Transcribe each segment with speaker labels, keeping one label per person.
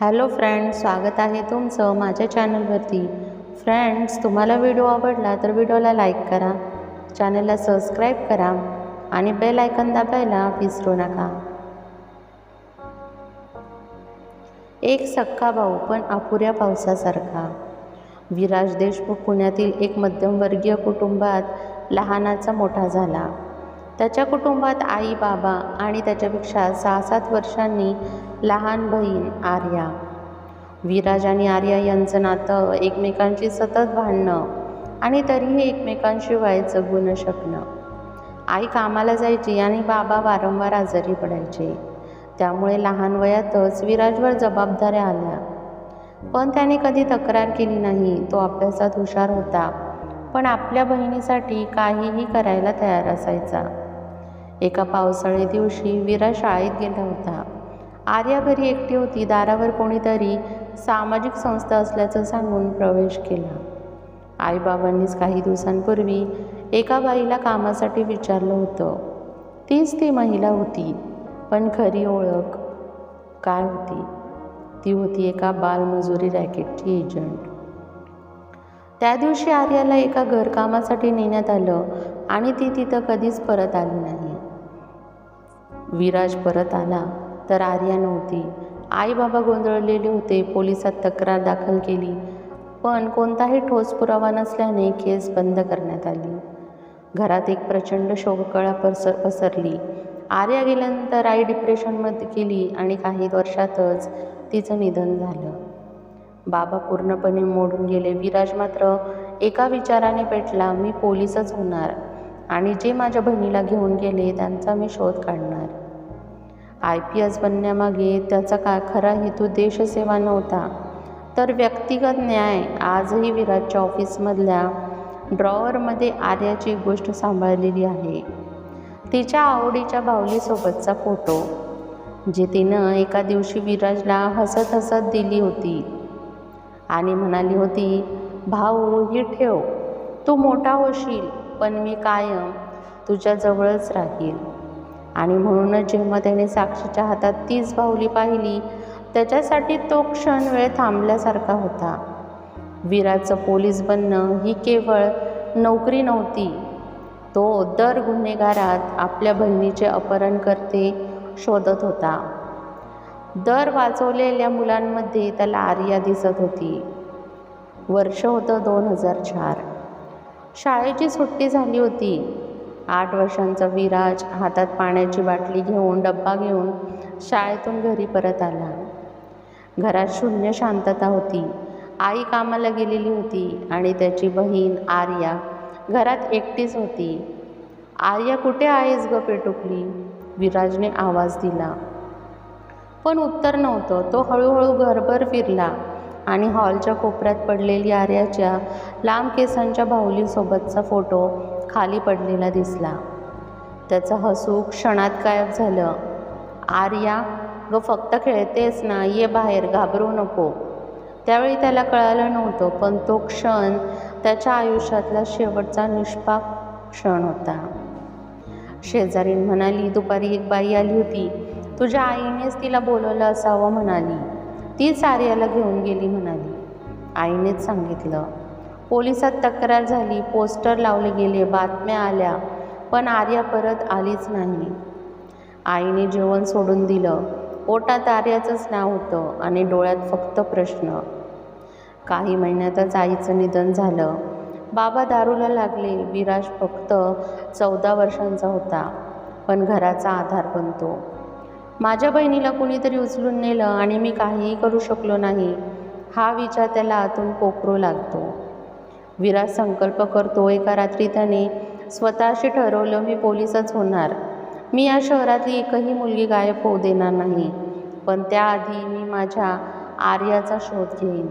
Speaker 1: Hello friends स्वागत आहे तुमचं माझ्या चॅनलवरती. फ्रेंड्स तुम्हाला व्हिडिओ आवडला तर व्हिडिओला लाईक करा चॅनलला सबस्क्राईब करा आणि बेल आयकन दाबायला विसरू नका. एक सक्का भाऊ पण अपुऱ्या पावसासारखा. विराज देशमुख पुण्यातील एक मध्यमवर्गीय कुटुंबात लहानाचा मोठा झाला. त्याच्या कुटुंबात आई बाबा आणि त्याच्यापेक्षा सहा सात वर्षांनी लहान बहीण आर्या. विराज आणि आर्या यांचं नातं एकमेकांची सतत भांडणं आणि तरीही एकमेकांशी जगू न शकणं आई कामाला जायची आणि बाबा वारंवार आजारी पडायचे. त्यामुळे लहान वयातच विराजवर जबाबदाऱ्या आल्या. पण त्याने कधी तक्रार केली नाही तो अभ्यासात हुशार होता. पण आपल्या बहिणीसाठी काहीही करायला तयार असायचा. एका पावसाळी दिवशी विराज शाळेत गेला होता. आर्या घरी एकटी होती. दारावर कोणीतरी सामाजिक संस्था असल्याचं सांगून प्रवेश केला. आईबाबांनीच काही दिवसांपूर्वी एका बाईला कामासाठी विचारलं होतं. तीच ती महिला होती पण खरी ओळख काय होती? ती होती एका बालमजुरी रॅकेटची एजंट. त्या दिवशी आर्याला एका घरकामासाठी नेण्यात आलं आणि ती तिथं कधीच परत आली नाही. विराज परत आला. तर आर्या नव्हती. आई बाबा गोंधळलेले होते पोलिसात तक्रार दाखल केली पण कोणताही ठोस पुरावा नसल्याने केस बंद करण्यात आली. घरात एक प्रचंड शोककळा पसर पसरली. आर्या गेल्यानंतर आई डिप्रेशनमध्ये गेली आणि काही वर्षातच तिचं निधन झालं. बाबा पूर्णपणे मोडून गेले. विराज मात्र एका विचाराने पेटला मी पोलीसच होणार आणि जे माझ्या बहिणीला घेऊन गेले त्यांचा मी शोध काढणार. आय पी एस बनण्यामागे त्याचा का खरा हेतू देशसेवा नव्हता. तर व्यक्तिगत न्याय आजही विराजच्या ऑफिसमधल्या ड्रॉवरमध्ये आर्याची गोष्ट सांभाळलेली आहे. तिच्या आवडीच्या बाहुलीसोबतचा फोटो जे तिनं एका दिवशी विराजला हसत हसत दिली होती. आणि म्हणाली होती भाऊ ही ठेव तू मोठा होशील पण मी कायम तुझ्याजवळच राहील. आणि म्हणूनच जेव्हा त्याने साक्षीच्या हातात तीच बाहुली पाहिली त्याच्यासाठी तो क्षण वेळ थांबल्यासारखा होता. विराचं पोलीस बनणं ही केवळ नोकरी नव्हती. तो दर गुन्हेगारात आपल्या बहिणीचे अपहरण करते शोधत होता. दर वाचवलेल्या मुलांमध्ये त्याला आर्या दिसत होती. वर्ष होतं दोन हजार चार. शाळेची सुट्टी झाली होती. आठ वर्षांचा विराज हातात पाण्याची बाटली घेऊन डब्बा घेऊन शाळेतून घरी परत आला. घरात शून्य शांतता होती. आई कामाला गेलेली होती आणि त्याची बहीण आर्या घरात एकटीच होती. आर्या कुठे आहेस ग पेटुकली? विराजने आवाज दिला. पण उत्तर नव्हतं. तो हळूहळू घरभर फिरला. आणि हॉलच्या कोपऱ्यात पडलेली आर्याच्या लांब केसांच्या बाहुलीसोबतचा फोटो खाली पडलेला दिसला. त्याचं हसू क्षणात गायब झालं. आर्या ग फक्त खेळतेस ना ये बाहेर घाबरू नको. त्यावेळी त्याला कळालं नव्हतं पण तो क्षण त्याच्या आयुष्यातला शेवटचा निष्पाप क्षण होता. शेजारीन म्हणाली दुपारी एक बाई आली होती. तुझ्या आईनेच तिला बोलवलं असावं म्हणाली. तीच आर्याला घेऊन गेली म्हणाली. आईनेच सांगितलं पोलिसात तक्रार झाली पोस्टर लावले गेले बातम्या आल्या पण आर्या परत आलीच नाही. आईने जेवण सोडून दिलं. पोटात आर्याचंच नाव होतं आणि डोळ्यात फक्त प्रश्न. काही महिन्यातच आईचं निधन झालं. बाबा दारूला लागले विराज फक्त चौदा वर्षांचा होता पण घराचा आधार बनतो. माझ्या बहिणीला कुणीतरी उचलून नेलं आणि मी काहीही करू शकलो नाही. हा विचार त्याला आतून पोखरू लागतो. विराज संकल्प करतो एका रात्री त्याने स्वतःशी ठरवलं मी पोलीसच होणार. मी या शहरातली एकही मुलगी गायब होऊ देणार नाही. पण त्याआधी मी माझ्या आर्याचा शोध घेईन.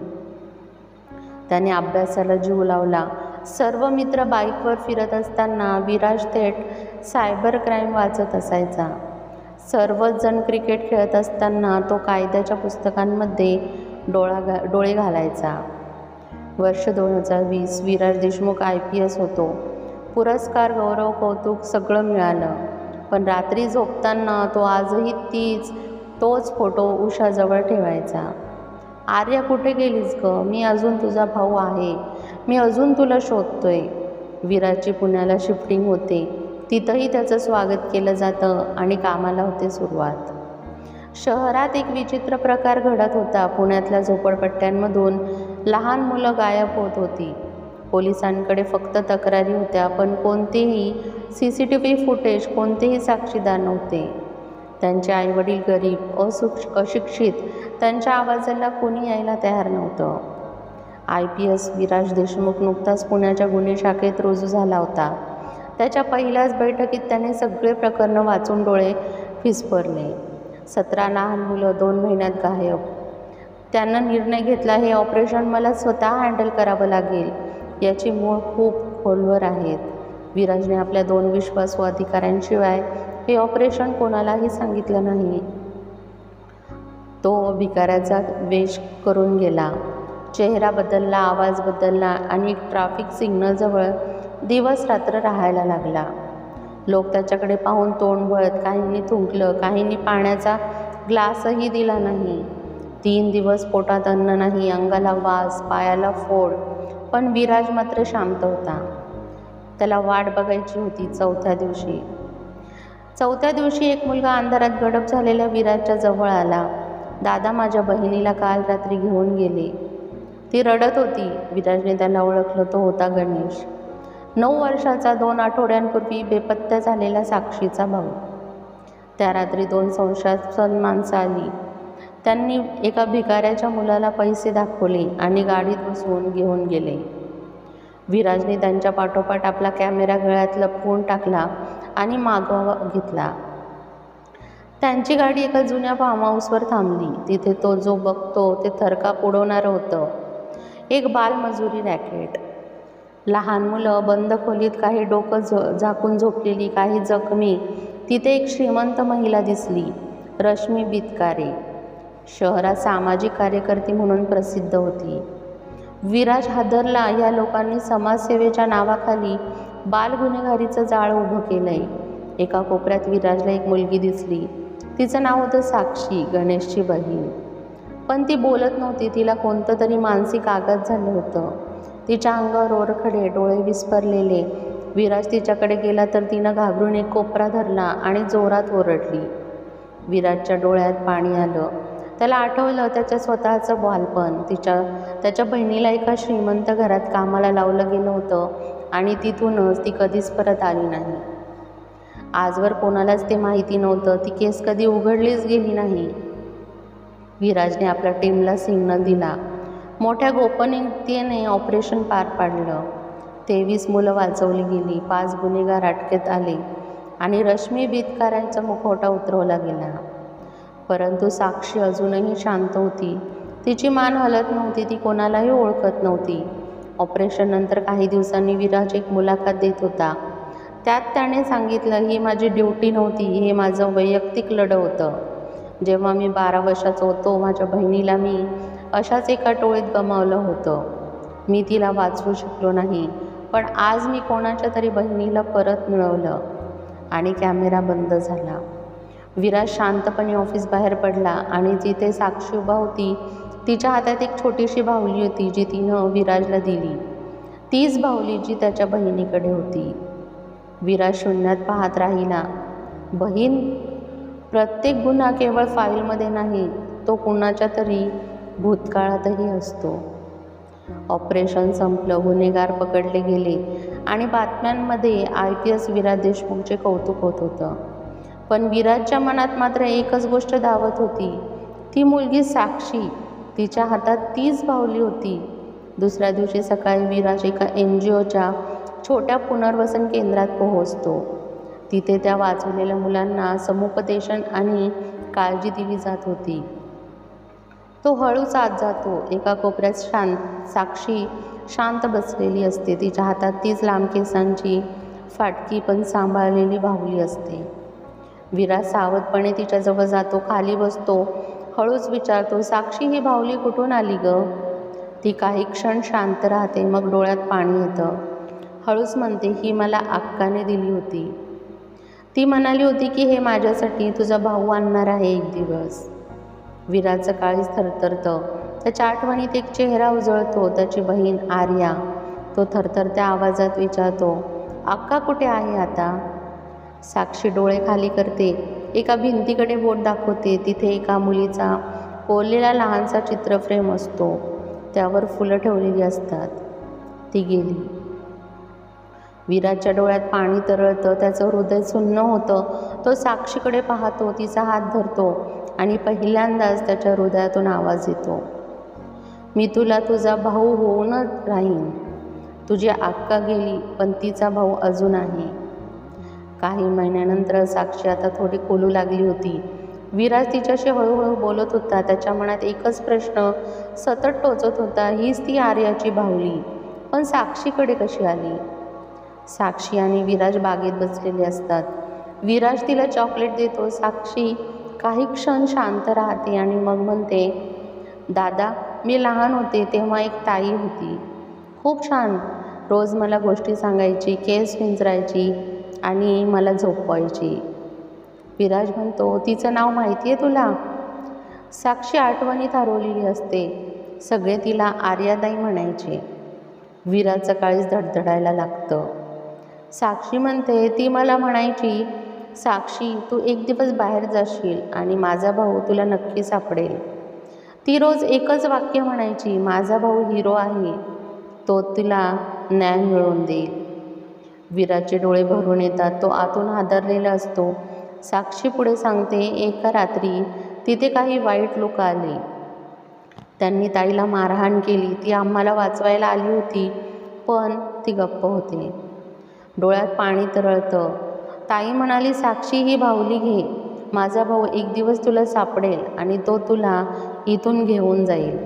Speaker 1: त्याने अभ्यासाला जीव लावला. सर्व मित्र बाईकवर फिरत असताना विराज थेट सायबर क्राईम वाचत असायचा. सर्वच जण क्रिकेट खेळत असताना तो कायद्याच्या पुस्तकांमध्ये डोळा घा डोळे घालायचा. वर्ष दोन हजार वीस Viraj Deshmukh I P S होतो. पुरस्कार गौरव कौतुक सगळं मिळालं. पण रात्री झोपताना तो आजही तीच तोच फोटो उषाजवळ ठेवायचा. आर्या कुठे गेलीस ग? मी अजून तुझा भाऊ आहे. मी अजून तुला शोधतोय. विराजची पुण्याला शिफ्टिंग होते. तिथंही त्याचं स्वागत केलं जातं आणि कामाला होते सुरुवात. शहरात एक विचित्र प्रकार घडत होता. पुण्यातल्या झोपडपट्ट्यांमधून लहान मुलं गायब होत होती. पोलिसांकडे फक्त तक्रारी होत्या पण कोणतेही C C T V footage कोणतेही साक्षीदार नव्हते. त्यांचे आईवडील गरीब असुक्ष अशिक्षित त्यांच्या आवाजाला कोणी यायला तयार नव्हतं. I P S Viraj Deshmukh नुकताच पुण्याच्या गुन्हे शाखेत रुजू झाला होता. त्याच्या पहिल्याच बैठकीत त्याने सगळे प्रकरणं वाचून डोळे फिसफरले. सतरा लहान मुलं दोन महिन्यात गायब. त्यांना निर्णय घेतला हे ऑपरेशन मला स्वतः हँडल करावं लागेल. याची मूळ खूप खोलवर आहेत. विराजने आपल्या दोन विश्वासू अधिकाऱ्यांशिवाय हे ऑपरेशन कोणालाही सांगितलं नाही. तो भिकाऱ्याचा वेश करून गेला. चेहरा बदलला आवाज बदलला आणि ट्रॅफिक सिग्नलजवळ दिवस रात्र राहायला लागला. लोक त्याच्याकडे पाहून तोंड वळत काहींनी थुंकलं काहींनी पाण्याचा ग्लासही दिला नाही. तीन दिवस पोटात अन्न नाही अंगाला वास पायाला फोड पण विराज मात्र शांत होता. त्याला वाट बघायची होती चौथ्या दिवशी. चौथ्या दिवशी एक मुलगा अंधारात गडप झालेल्या विराजच्या जवळ आला. दादा माझ्या बहिणीला काल रात्री घेऊन गेले. ती रडत होती. विराजने त्याला ओळखलं तो होता गणेश. नऊ वर्षाचा दोन आठवड्यांपूर्वी बेपत्ता झालेला साक्षीचा भाऊ. त्या रात्री दोन संशयास्पद माणसं आली. त्यांनी एका भिकाऱ्याच्या मुलाला पैसे दाखवले आणि गाडीत बसवून घेऊन गेले. विराजने त्यांच्या पाठोपाठ आपला कॅमेरा गळ्यात लपवून टाकला आणि मागोवा घेतला. त्यांची गाडी एका जुन्या फार्म हाऊसवर थांबली. तिथे तो जो बघतो ते थरकाप उडवणारं होतं. एक बालमजुरी रॅकेट. लहान मुलं बंद खोलीत काही डोकं झ झाकून झोपलेली काही जखमी तिथे एक श्रीमंत महिला दिसली रश्मी बितकारे. शहरात सामाजिक कार्यकर्ती म्हणून प्रसिद्ध होती. विराज हादरला या लोकांनी समाजसेवेच्या नावाखाली बालगुन्हेगारीचं जाळ उभं केलं आहे एका कोपऱ्यात विराजला एक मुलगी दिसली. तिचं नाव होतं साक्षी गणेशची बहीण. पण ती बोलत नव्हती तिला कोणतं तरी मानसिक आघात झालं होतं. तिच्या अंगावर ओरखडे डोळे विस्परलेले. विराज तिच्याकडे गेला तर तिनं घाबरून एक कोपरा धरला आणि जोरात ओरडली. विराजच्या डोळ्यात पाणी आलं. त्याला आठवलं त्याच्या स्वतःचं बालपण. तिच्या त्याच्या बहिणीला एका श्रीमंत घरात कामाला लावलं गेलं होतं आणि तिथूनच ती कधीच परत आली नाही. आजवर कोणालाच ते माहिती नव्हतं. ती केस कधी उघडलीच गेली नाही. विराजने आपल्या टीमला सिग्नल दिला. मोठ्या गोपनीयतेने ऑपरेशन पार पाडलं. तेवीस मुलं वाचवली गेली पाच गुन्हेगार अटकेत आले आणि रश्मी बितकारांचा मुखवटा उतरवला गेला. परंतु साक्षी अजूनही शांत होती. तिची मान हलत नव्हती ती कोणालाही ओळखत नव्हती. ऑपरेशननंतर काही दिवसांनी विराज एक मुलाखत देत होता. त्यात त्याने सांगितलं ही माझी ड्युटी नव्हती हे माझं वैयक्तिक लढं होतं. जेव्हा मी बारा वर्षाचा होतो माझ्या बहिणीला मी अशाच एका टोळीत गमावलं होतं. मी तिला वाचवू शकलो नाही पण आज मी कोणाच्या तरी बहिणीला परत मिळवलं आणि कॅमेरा बंद झाला. विराज शांतपणे ऑफिस बाहेर पडला आणि जिथे साक्षी उभा होती तिच्या हातात एक छोटीशी बाहुली होती जी तिनं विराजला दिली. तीच बाहुली जी त्याच्या बहिणीकडे होती. विराज शून्यात पाहत राहिला बहीण प्रत्येक गुन्हा केवळ फाईलमध्ये नाही तो कुणाच्या तरी भूतकाळातही असतो. ऑपरेशन संपलं गुन्हेगार पकडले गेले आणि बातम्यांमध्ये आय पी एस विराज देशमुखचे कौतुक होत होतं. पण विराजच्या मनात मात्र एकच गोष्ट धावत होती. ती मुलगी साक्षी. तिच्या हातात तीच भावली होती. दुसऱ्या दिवशी सकाळी विराज एका एन जी ओच्या छोट्या पुनर्वसन केंद्रात पोहोचतो. तिथे त्या वाचवलेल्या मुलांना समुपदेशन आणि काळजी दिली जात होती. तो हळूच आत जातो. एका कोपऱ्यात शांत साक्षी शांत बसलेली असते. तिच्या हातात तीच लांब केसांची फाटकी पण सांभाळलेली बाहुली असते. विरा सावधपणे तिच्याजवळ जातो खाली बसतो हळूच विचारतो साक्षी ही बाहुली कुठून आली ग? ती काही क्षण शांत राहते मग डोळ्यात पाणी येतं. हळूच म्हणते ही मला अक्काने दिली होती. ती म्हणाली होती की हे माझ्यासाठी तुझा भाऊ आणणार आहे एक दिवस. विराचं काळीच थरथरतं. त्याच्या आठवणीत एक चेहरा उजळतो त्याची बहीण आर्या. तो थरथरत्या आवाजात विचारतो अक्का कुठे आहे आता? साक्षी डोळे खाली करते. एका भिंतीकडे बोट दाखवते. तिथे एका मुलीचा कोरलेला लहानसा चित्रफ्रेम असतो. त्यावर फुलं ठेवलेली असतात. ती गेली. वीराच्या डोळ्यात पाणी तरळतं. त्याचं हृदय सुन्न होतं. तो साक्षीकडे पाहतो. तिचा हात धरतो. आणि पहिल्यांदाच त्याच्या हृदयातून आवाज येतो. मी तुला तुझा भाऊ होऊनच राहीन. तुझी आक्का गेली पण तिचा भाऊ अजून आहे. काही महिन्यानंतर साक्षी आता थोडी खोलू लागली होती. विराज तिच्याशी हळूहळू बोलत होता. त्याच्या मनात एकच प्रश्न सतत टोचत होता हीच ती आर्याची भावली पण साक्षीकडे कशी आली? साक्षी आणि विराज बागेत बसलेले असतात. विराज तिला चॉकलेट देतो. साक्षी काही क्षण शांत राहते आणि मग म्हणते दादा मी लहान होते तेव्हा एक ताई होती. खूप छान. रोज मला गोष्टी सांगायची केस विंचरायची आणि मला झोपवायची. विराज म्हणतो तिचं नाव माहिती आहे तुला? साक्षी आठवणीत हरवलेली असते. सगळे तिला आर्यादाई म्हणायचे. विराजचं काळीच धडधडायला लागतं. साक्षी म्हणते ती मला म्हणायची साक्षी तू एक दिवस बाहेर जाशील आणि माझा भाऊ तुला नक्की सापडेल. ती रोज एकच वाक्य म्हणायची माझा भाऊ हिरो आहे तो तिला न्याय मिळवून देईल. वीराचे डोळे भरून येतात तो आतून हादरलेला असतो. साक्षी पुढे सांगते एका रात्री तिथे काही वाईट लोक आले. त्यांनी ताईला मारहाण केली. ती आम्हाला वाचवायला आली होती पण ती गप्प होते. डोळ्यात पाणी तरळतं. ताई म्हणाली साक्षी ही बाहुली घे. माझा भाऊ एक दिवस तुला सापडेल आणि तो तुला इथून घेऊन जाईल.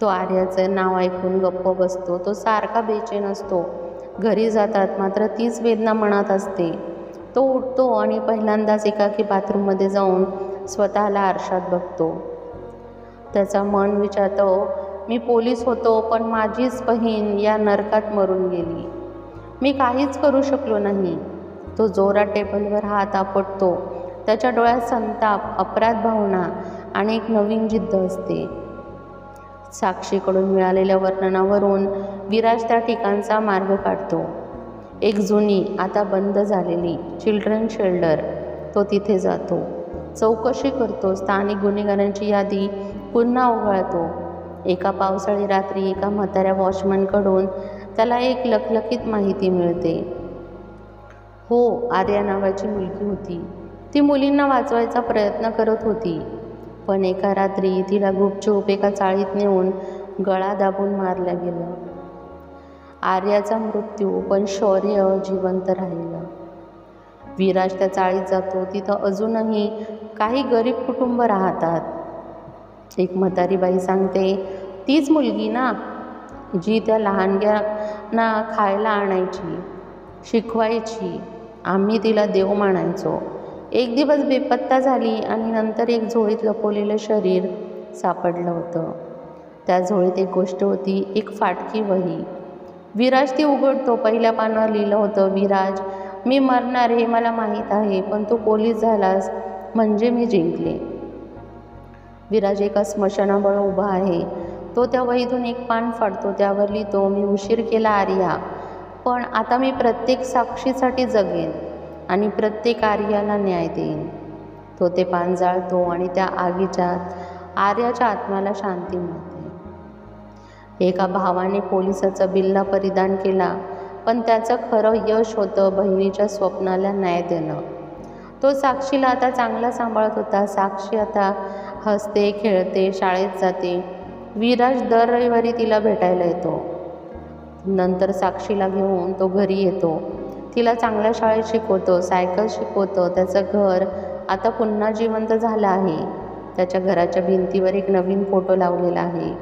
Speaker 1: तो आर्याचं नाव ऐकून गप्प बसतो. तो सारखा बेचैन असतो. घरी जातात मात्र तीच वेदना मनात असते. तो उठतो आणि पहिल्यांदाच एकाकी बाथरूममध्ये जाऊन स्वतःला आरशात बघतो. त्याचा मन विचारतो मी पोलीस होतो पण माझीच बहीण या नरकात मरून गेली. मी काहीच करू शकलो नाही. तो जोरात टेबलवर हात आपटतो. त्याच्या डोळ्यात संताप अपराध भावना आणि एक नवीन जिद्द असते. साक्षीकडून मिळालेल्या वर्णनावरून विराज त्या ठिकाणचा मार्ग काढतो. एक जुनी आता बंद झालेली चिल्ड्रन शेल्डर तो तिथे जातो. चौकशी करतो स्थानिक गुन्हेगारांची यादी पुन्हा उघळतो एका पावसाळी रात्री एका म्हाताऱ्या वॉचमनकडून त्याला एक लखलखीत माहिती मिळते. हो आर्या नावाची मुलगी होती. ती मुलींना वाचवायचा प्रयत्न करत होती. पण एका रात्री तिला गुपचूप एका चाळीत नेऊन गळा दाबून मारलं गेलं आर्याचा मृत्यू पण शौर्य जिवंत राहिलं. विराज त्या चाळीत जातो तिथं अजूनही काही गरीब कुटुंब राहतात. एक म्हातारी बाई सांगते तीच मुलगी ना जी त्या लहानग्यांना खायला आणायची शिकवायची आम्ही तिला देव मानायचो. एक दिवस बेपत्ता झाली आणि नंतर एक झोळीत लपवलेलं शरीर सापडलं होतं. त्या झोळीत एक गोष्ट होती एक फाटकी वही. विराज ती उघडतो. पहिल्या पानावर लिहिलं होतं विराज मी मरणार हे मला माहीत आहे पण तू पोलीस झालास म्हणजे मी जिंकले. विराज एका स्मशानाबळ उभा आहे. तो त्या वहीतून एक पान फाडतो. त्यावर लिहितो मी उशीर केला आर्या. पण आता मी प्रत्येक साक्षीसाठी जगेन आणि प्रत्येक आर्याला न्याय देईन. तो ते पान जाळतो आणि त्या आगीच्या आर्याच्या आत्म्याला शांती मिळते. एका भावाने पोलिसाचा बिल्ला परिधान केला पण त्याचं खरं यश होतं बहिणीच्या स्वप्नाला न्याय देणं. तो साक्षीला आता चांगला सांभाळत होता. साक्षी आता हसते खेळते शाळेत जाते. विराज दर रविवारी तिला भेटायला येतो. नंतर साक्षीला घेऊन तो घरी येतो. तिला चांगल्या शाळेत शिकवतो सायकल शिकवतो त्याचं घर आता पुन्हा जिवंत झालं आहे. त्याच्या घराच्या भिंतीवर एक नवीन फोटो लावलेला आहे.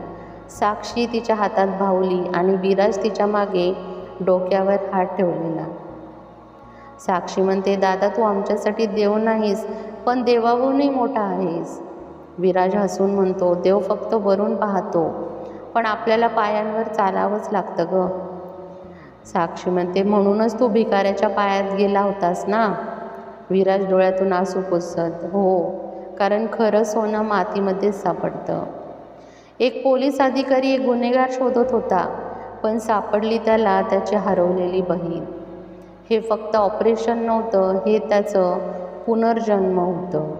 Speaker 1: साक्षी तिच्या हातात भावली आणि विराज तिच्यामागे डोक्यावर हात ठेवलेला. साक्षी म्हणते दादा तू आमच्यासाठी देव नाहीस पण देवाहूनही मोठा आहेस. विराज हसून म्हणतो देव फक्त वरून पाहतो. पण आपल्याला पायांवर चालावंच लागतं ग. साक्षी म्हणते म्हणूनच तू भिकाऱ्याच्या पायात गेला होतास ना? विराज डोळ्यातून आसू पुसत. हो कारण खरं सोनं मातीमध्येच सापडतं. एक पोलीस अधिकारी एक गुन्हेगार शोधत होता पण सापडली त्याला त्याची हरवलेली बहीण. हे फक्त ऑपरेशन नव्हतं हे त्याचं पुनर्जन्म होतं.